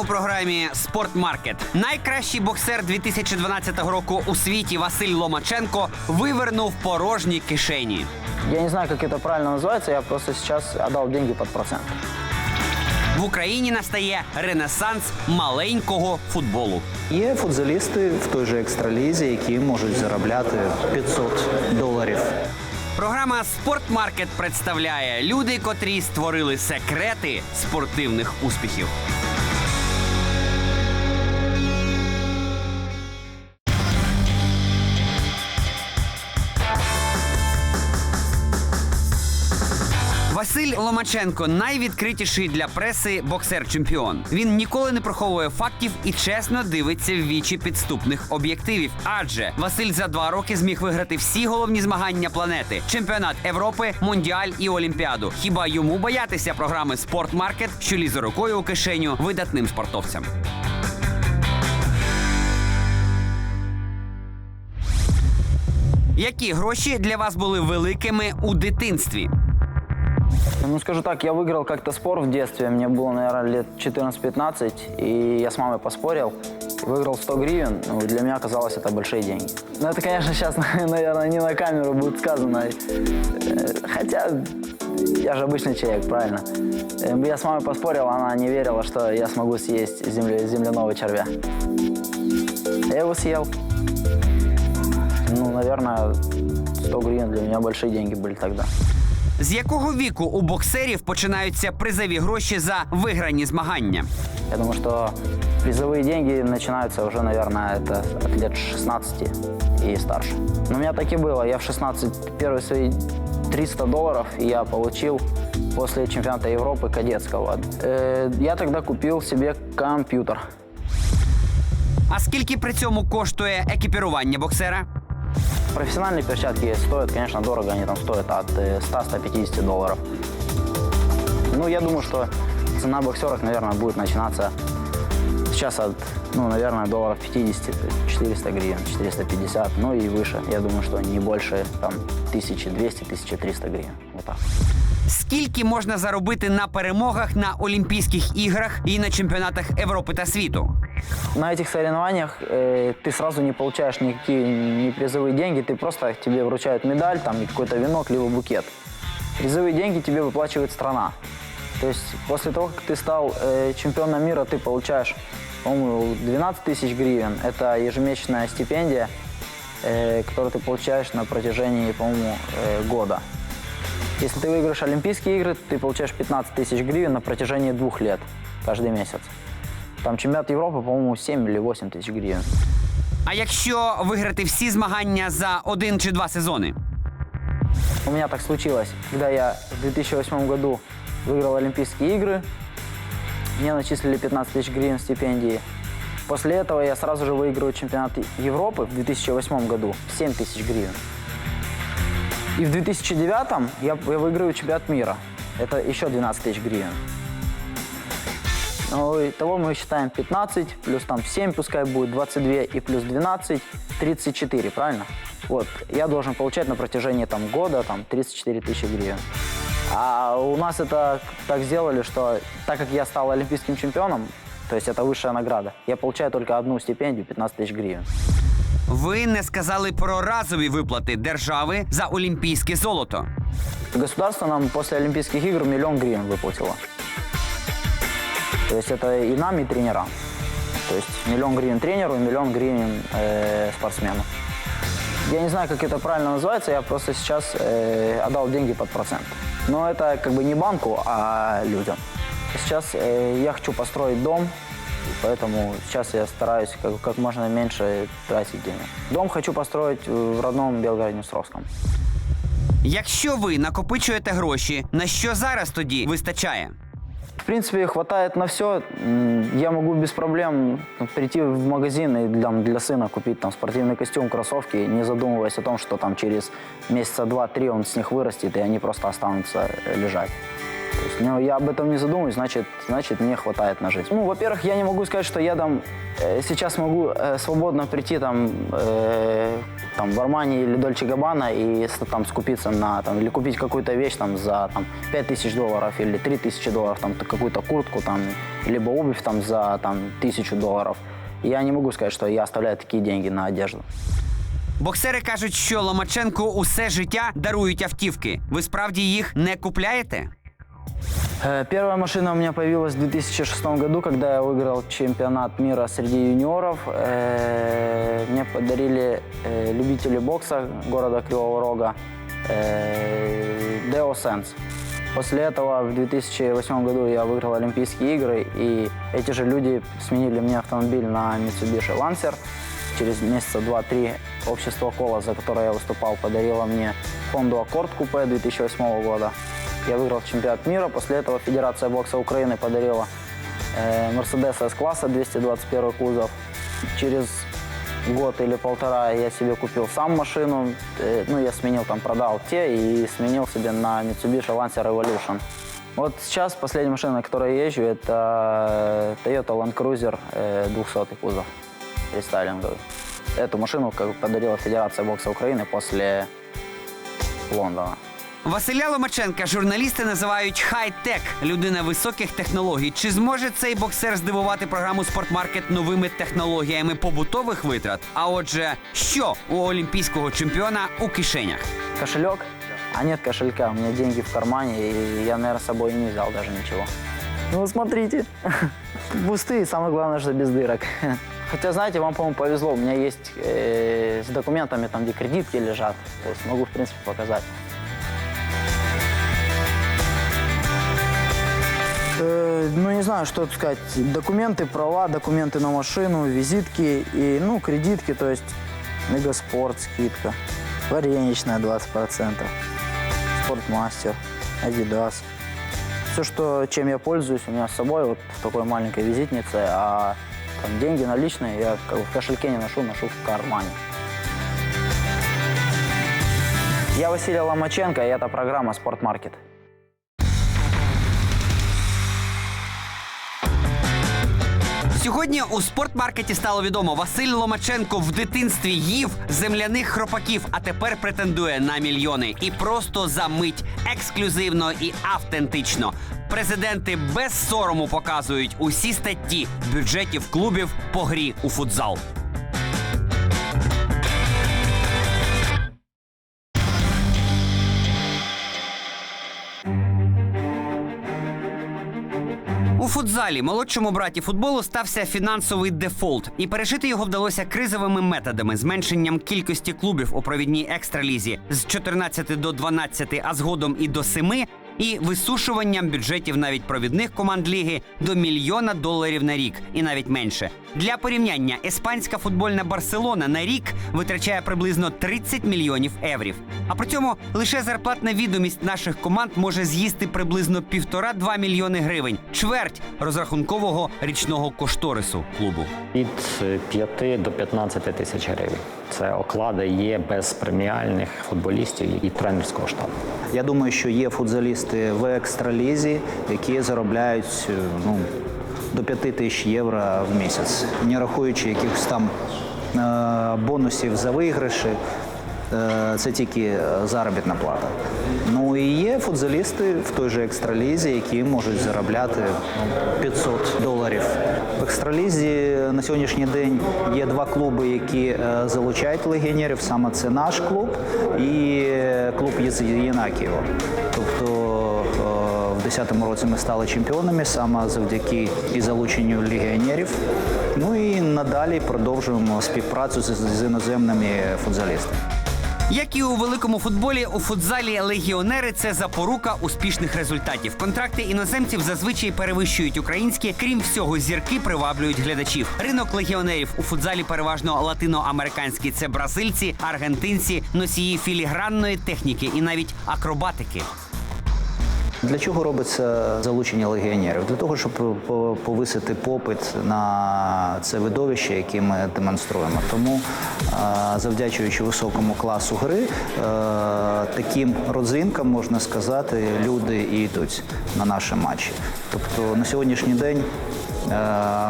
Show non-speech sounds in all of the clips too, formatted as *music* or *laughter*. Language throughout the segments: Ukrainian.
У програмі Спортмаркет найкращий боксер 2012 року у світі Василь Ломаченко вивернув порожні кишені. Я не знаю, как это правильно называется, я просто сейчас отдал деньги под процент. В Україні настає ренесанс маленького футболу. Є футзалісти в той же екстралізі, які можуть заробляти 500 доларів. Програма Спортмаркет представляє люди, котрі створили секрети спортивних успіхів. Василь Ломаченко найвідкритіший для преси боксер-чемпіон. Він ніколи не приховує фактів і чесно дивиться в вічі підступних об'єктивів. Адже Василь за два роки зміг виграти всі головні змагання планети: чемпіонат Європи, Мондіаль і Олімпіаду. Хіба йому боятися програми Спортмаркет, що лізе рукою у кишеню видатним спортовцям? Які гроші для вас були великими у дитинстві? Ну, скажу так, я выиграл как-то спор в детстве. Мне было, наверное, лет 14-15, и я с мамой поспорил. Выиграл 100 гривен. Ну, для меня казалось это большие деньги. Ну, это, конечно, сейчас, *laughs* наверное, не на камеру будет сказано. Э, Хотя я же обычный человек, правильно? Э, Я с мамой поспорил, она не верила, что я смогу съесть земля- земляного червя. Я его съел. Ну, наверное, 100 гривен для меня большие деньги были тогда. З якого віку у боксерів починаються призові гроші за виграні змагання? Я думаю, что призовые деньги начинаются уже, наверное, это от лет 16 и старше. Но у меня так и было. Я в 16 первые свои 300 долларов я получил после чемпионата Европы кадетского. Э, Я тогда купил себе компьютер. А скільки при цьому коштує екіпірування боксера? Профессиональные перчатки стоят, конечно, дорого. Они там стоят от э, 100-150 долларов. Ну, я думаю, что цена боксерок, наверное, будет начинаться сейчас от, ну, наверное, долларов 50, то есть 400 гривен, 450, ну и выше. Я думаю, что не больше, там, 1200-1300 гривен. Вот так. Скільки можна заробити на перемогах на Олімпійських іграх і на чемпіонатах Європи та світу? На этих соревнованиях э, ты сразу не получаешь никакие ни призовые деньги, ты просто тебе вручают медаль, там и какой-то венок, либо букет. Призовые деньги тебе выплачивает страна. То есть после того, как ты стал э, чемпионом мира, ты получаешь, по-моему, 12 тысяч гривен. Это ежемесячная стипендия, э, которую ты получаешь на протяжении, по-моему, э, года. Если ты выиграешь Олимпийские игры, ты получаешь 15 тысяч гривен на протяжении двух лет, каждый месяц. Там чемпионат Европы, по-моему, 7 или 8 тысяч гривен. А якщо виграти всі змагання за один чи два сезони? У меня так случилось, когда я в 2008 году выиграл Олимпийские игры, мне начислили 15 тысяч гривен стипендии. После этого я сразу же выигрываю чемпионат Европы в 2008 году 7 тысяч гривен. И в 2009 я, я выигрываю чемпионат мира. Это еще 12 тысяч гривен. Ну, итого мы считаем 15, плюс там 7, пускай будет 22, и плюс 12, 34, правильно? Вот, я должен получать на протяжении там года там 34 тысячи гривен. А у нас это так сделали, что так как я стал олимпийским чемпионом, то есть это высшая награда, я получаю только одну стипендию 15 тысяч гривен. Ви не сказали про разові виплати держави за олімпійське золото. Государство нам после Олимпийских игр миллион гривен выплатило. То есть это и нам, и тренерам. То есть миллион гривен тренеру и миллион гривен э, спортсмену. Я не знаю, как это правильно называется, я просто сейчас э, отдал деньги под процент. Но это как бы не банку, а людям. Сейчас э, я хочу построить дом, и поэтому сейчас я стараюсь как, как можно меньше тратить денег. Дом хочу построить э, в родном Белгороде-Днестровском. Якщо ви накопичуєте гроші, на що зараз тоді вистачає? Принципе, хватает на все. Я могу без проблем прийти в магазин и для, для сына купить там спортивный костюм, кроссовки, не задумываясь о том, что там через месяца два-три он с них вырастет, и они просто останутся э, лежать. То есть, ну, я об этом не задумываюсь, значит, значит, мне хватает на жизнь. Ну, во-первых, я не могу сказать, что я там э, сейчас могу э, свободно прийти там э, там в Армани или Дольче Габбана и там скупиться на там или купить какую-то вещь там за там 5000 долларов или 3000 долларов там какую-то куртку там либо обувь там за там 1000 долларов. Я не могу сказать, что я оставляю такие деньги на одежду. Боксери кажуть, що Ломаченку усе життя дарують автівки. Ви справді їх не купляєте? Э, Первая машина у меня появилась в 2006 году, когда я выиграл чемпионат мира среди юниоров. Э, Мне подарили э, любители бокса города Кривого Рога Deo Sense. После этого в 2008 году я выиграл Олимпийские игры, и эти же люди сменили мне автомобиль на Mitsubishi Lancer. Через месяца два-три общество Кола, за которое я выступал, подарило мне Honda Accord купе 2008 года. Я выиграл чемпионат мира. После этого Федерация бокса Украины подарила э, Mercedes S-класса 221 кузов. Через год или полтора я себе купил сам машину. Э, ну, я сменил, там, продал те и сменил себе на Mitsubishi Lancer Evolution. Вот сейчас последняя машина, на которой я езжу, это Toyota Land Cruiser э, 200 кузов рестайлинговый. Эту машину подарила Федерация бокса Украины после Лондона. Василя Ломаченка журналісти називають хай-тек людина високих технологій. Чи зможе цей боксер здивувати програму Спортмаркет новими технологіями побутових витрат? А отже, що у олімпійського чемпіона у кишенях? Кошелек? А нет кошелька, у меня деньги в кармане, и я, наверное, с собой и не взял даже ничего. Ну, вот смотрите, *laughs* пустые, самое главное, что без дырок. *laughs* Хотя, знаете, вам, по-моему, повезло, у меня есть э, с документами, там, где кредитки лежат, то есть могу, в принципе, показать. Ну, не знаю, что сказать. Документы, права, документы на машину, визитки и, ну, кредитки, то есть Мегаспорт, скидка, вареничная 20%, Спортмастер, Адидас. Все, что, чем я пользуюсь, у меня с собой вот в такой маленькой визитнице, а там деньги наличные я как в кошельке не ношу, ношу в кармане. Я Василий Ломаченко, и это программа «Спортмаркет». Сьогодні у спортмаркеті стало відомо, Василь Ломаченко в дитинстві їв земляних хропаків, а тепер претендує на мільйони. І просто за мить ексклюзивно і автентично. Президенти без сорому показують усі статті бюджетів клубів по грі у футзал. Футзалі молодшому браті футболу стався фінансовий дефолт, і пережити його вдалося кризовими методами, зменшенням кількості клубів у провідній екстралізі. З 14 до 12, а згодом і до 7, і висушуванням бюджетів навіть провідних команд ліги до мільйона доларів на рік, і навіть менше. Для порівняння іспанська футбольна Барселона на рік витрачає приблизно 30 мільйонів еврів. А при цьому лише зарплатна відомість наших команд може з'їсти приблизно півтора-два мільйони гривень, чверть розрахункового річного кошторису клубу. Від 5 до 15 тисяч гривень. Це оклади є без преміальних футболістів і тренерського штабу. Я думаю, що є футзалісти в екстралізі, які заробляють е, ну, до 5 тисяч євро в місяць, не рахуючи якихось там е, бонусів за виграші. Е, Це тільки заробітна плата. Ну і є футзалісти в той же екстралізі, які можуть заробляти ну, 500 доларів. В екстралізі на сьогоднішній день є два клуби, які е, залучають легіонерів. Саме це наш клуб і е, клуб Єнакієво. Тобто е, в 2010 році ми стали чемпіонами саме завдяки і залученню легіонерів. Ну і надалі продовжуємо співпрацю з іноземними футзалістами. Як і у великому футболі, у футзалі легіонери це запорука успішних результатів. Контракти іноземців зазвичай перевищують українські. Крім всього, зірки приваблюють глядачів. Ринок легіонерів у футзалі переважно латиноамериканський. Це бразильці, аргентинці, носії філігранної техніки і навіть акробатики. Для чого робиться залучення легіонерів? Для того, щоб повисити попит на це видовище, яке ми демонструємо. Тому, завдячуючи високому класу гри, таким родзинкам можна сказати, люди і йдуть на наші матчі. Тобто на сьогоднішній день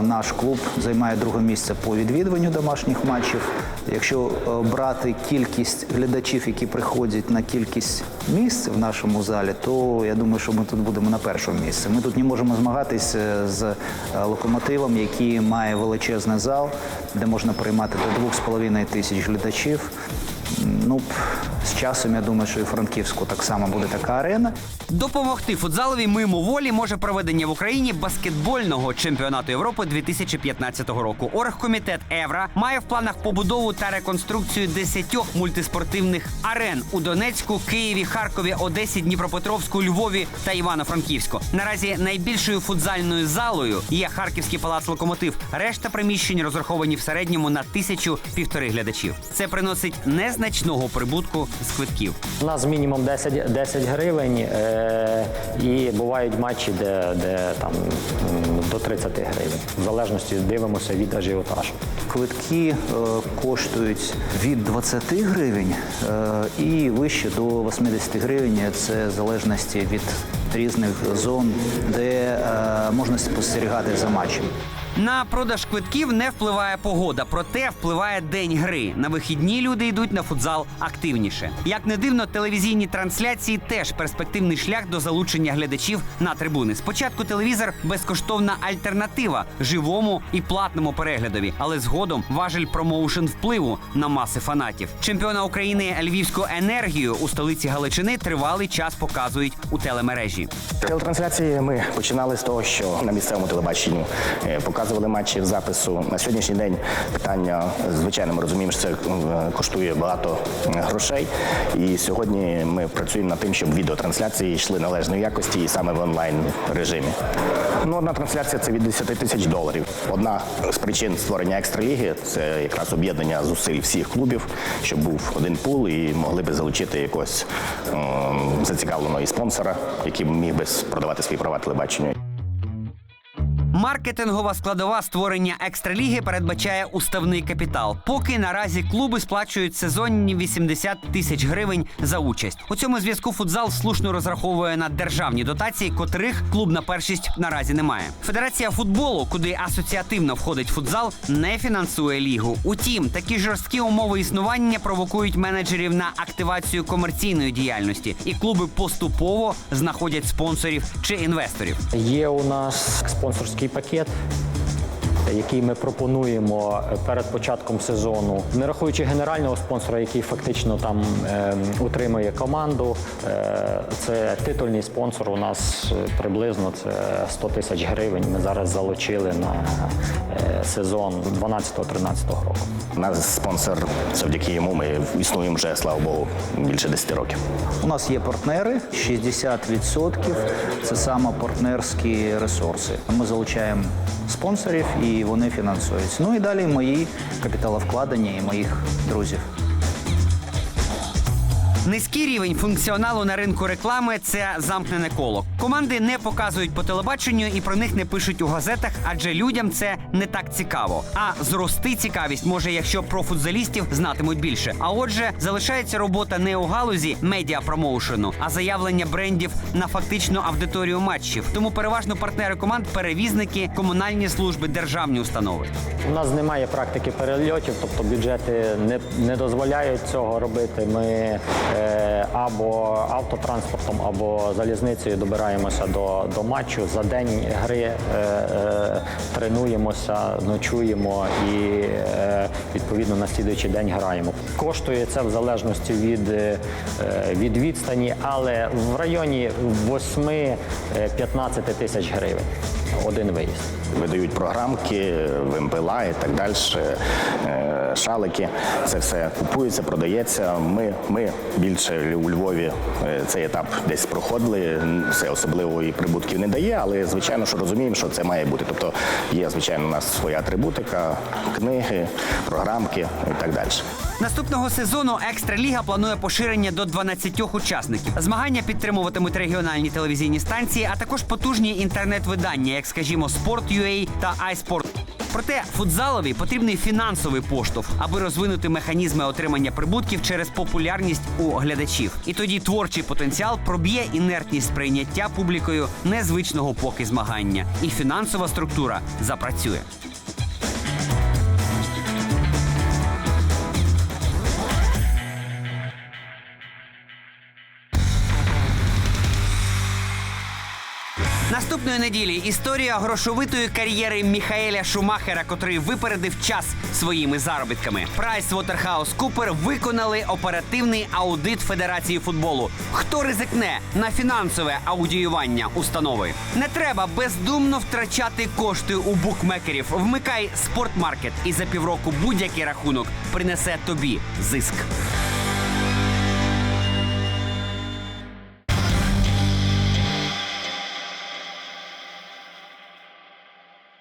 наш клуб займає друге місце по відвідуванню домашніх матчів. Якщо е, брати кількість глядачів, які приходять на кількість місць в нашому залі, то я думаю, що ми тут будемо на першому місці. Ми тут не можемо змагатися з е, локомотивом, який має величезний зал, де можна приймати до 2,5 тисяч глядачів. Ну, з часом я думаю, що і Франківську так само буде така арена. Допомогти футзалові мимоволі може проведення в Україні баскетбольного чемпіонату Європи 2015 року. Оргкомітет Евра має в планах побудову та реконструкцію десятьох мультиспортивних арен у Донецьку, Києві, Харкові, Одесі, Дніпропетровську, Львові та Івано-Франківську. Наразі найбільшою футзальною залою є Харківський палац Локомотив. Решта приміщень розраховані в середньому на тисячу півтори глядачів. Це приносить незначного прибутку з квитків. У нас мінімум 10, 10 гривень, е, і бувають матчі, де, де там до 30 гривень. В залежності дивимося від ажіотажу. Квитки е, коштують від 20 гривень е, і вище до 80 гривень. Це в залежності від різних зон, де е, можна спостерігати за матчем. На продаж квитків не впливає погода, проте впливає день гри. На вихідні люди йдуть на футзал активніше. Як не дивно, телевізійні трансляції теж перспективний шлях до залучення глядачів на трибуни. Спочатку телевізор безкоштовна альтернатива живому і платному переглядові, але згодом важель промоушен впливу на маси фанатів. Чемпіона України Львівську енергію у столиці Галичини тривалий час показують у телемережі. Телетрансляції ми починали з того, що на місцевому телебаченні е, показували матчі в запису. На сьогоднішній день питання, звичайно, ми розуміємо, що це е, коштує багато е, грошей. І сьогодні ми працюємо над тим, щоб відеотрансляції йшли належної якості і саме в онлайн режимі. Ну, одна трансляція це від 10 тисяч доларів. Одна з причин створення екстраліги це якраз об'єднання зусиль всіх клубів, щоб був один пул і могли би залучити якогось ем, зацікавленого і спонсора, який міг би продавати свої права телебаченню. Маркетингова складова створення екстраліги передбачає уставний капітал. Поки наразі клуби сплачують сезонні 80 тисяч гривень за участь. У цьому зв'язку футзал слушно розраховує на державні дотації, котрих клубна першість наразі немає. Федерація футболу, куди асоціативно входить футзал, не фінансує лігу. Утім, такі жорсткі умови існування провокують менеджерів на активацію комерційної діяльності, і клуби поступово знаходять спонсорів чи інвесторів. Є у нас спонсорський пакет. Який ми пропонуємо перед початком сезону, не рахуючи генерального спонсора, який фактично там е, утримує команду. Е, це титульний спонсор. У нас е, приблизно це 100 тисяч гривень. Ми зараз залучили на е, сезон 12-13 року. У нас спонсор, завдяки йому ми існуємо вже, слава Богу, більше 10 років. У нас є партнери, 60% це саме партнерські ресурси. Ми залучаємо спонсорів і вони фінансуються. Ну і далі мої капіталовкладення і моїх друзів. Низький рівень функціоналу на ринку реклами це замкнене коло. Команди не показують по телебаченню і про них не пишуть у газетах, адже людям це не так цікаво. А зрости цікавість може, якщо про футзалістів знатимуть більше. А отже, залишається робота не у галузі медіапромоушену, а заявлення брендів на фактичну аудиторію матчів. Тому переважно партнери команд перевізники, комунальні служби, державні установи. У нас немає практики перельотів, тобто бюджети не, не дозволяють цього робити. Ми або автотранспортом, або залізницею добираємося до, до матчу. За день гри е, е, тренуємося, ночуємо і е, відповідно на слідуючий день граємо. Коштує це в залежності від, е, від відстані, але в районі 8-15 тисяч гривень один виїзд. Видають програмки, вимпела і так далі, е, шалики. Це все купується, продається. Ми, ми більше у Львові е, цей етап десь проходили. Це особливої прибутків не дає, але звичайно, що розуміємо, що це має бути. Тобто є, звичайно, у нас своя атрибутика, книги, програмки і так далі. Наступного сезону Екстраліга планує поширення до 12 учасників. Змагання підтримуватимуть регіональні телевізійні станції, а також потужні інтернет-видання, як скажімо, Sport.ua та iSport. Проте футзалові потрібний фінансовий поштовх, аби розвинути механізми отримання прибутків через популярність у глядачів. І тоді творчий потенціал проб'є інертність сприйняття публікою незвичного поки змагання, і фінансова структура запрацює. Наступної неділі історія грошовитої кар'єри Міхаеля Шумахера, котрий випередив час своїми заробітками. PricewaterhouseCoopers виконали оперативний аудит Федерації футболу. Хто ризикне на фінансове аудіювання установи? Не треба бездумно втрачати кошти у букмекерів. Вмикай спортмаркет, і за півроку будь-який рахунок принесе тобі зиск.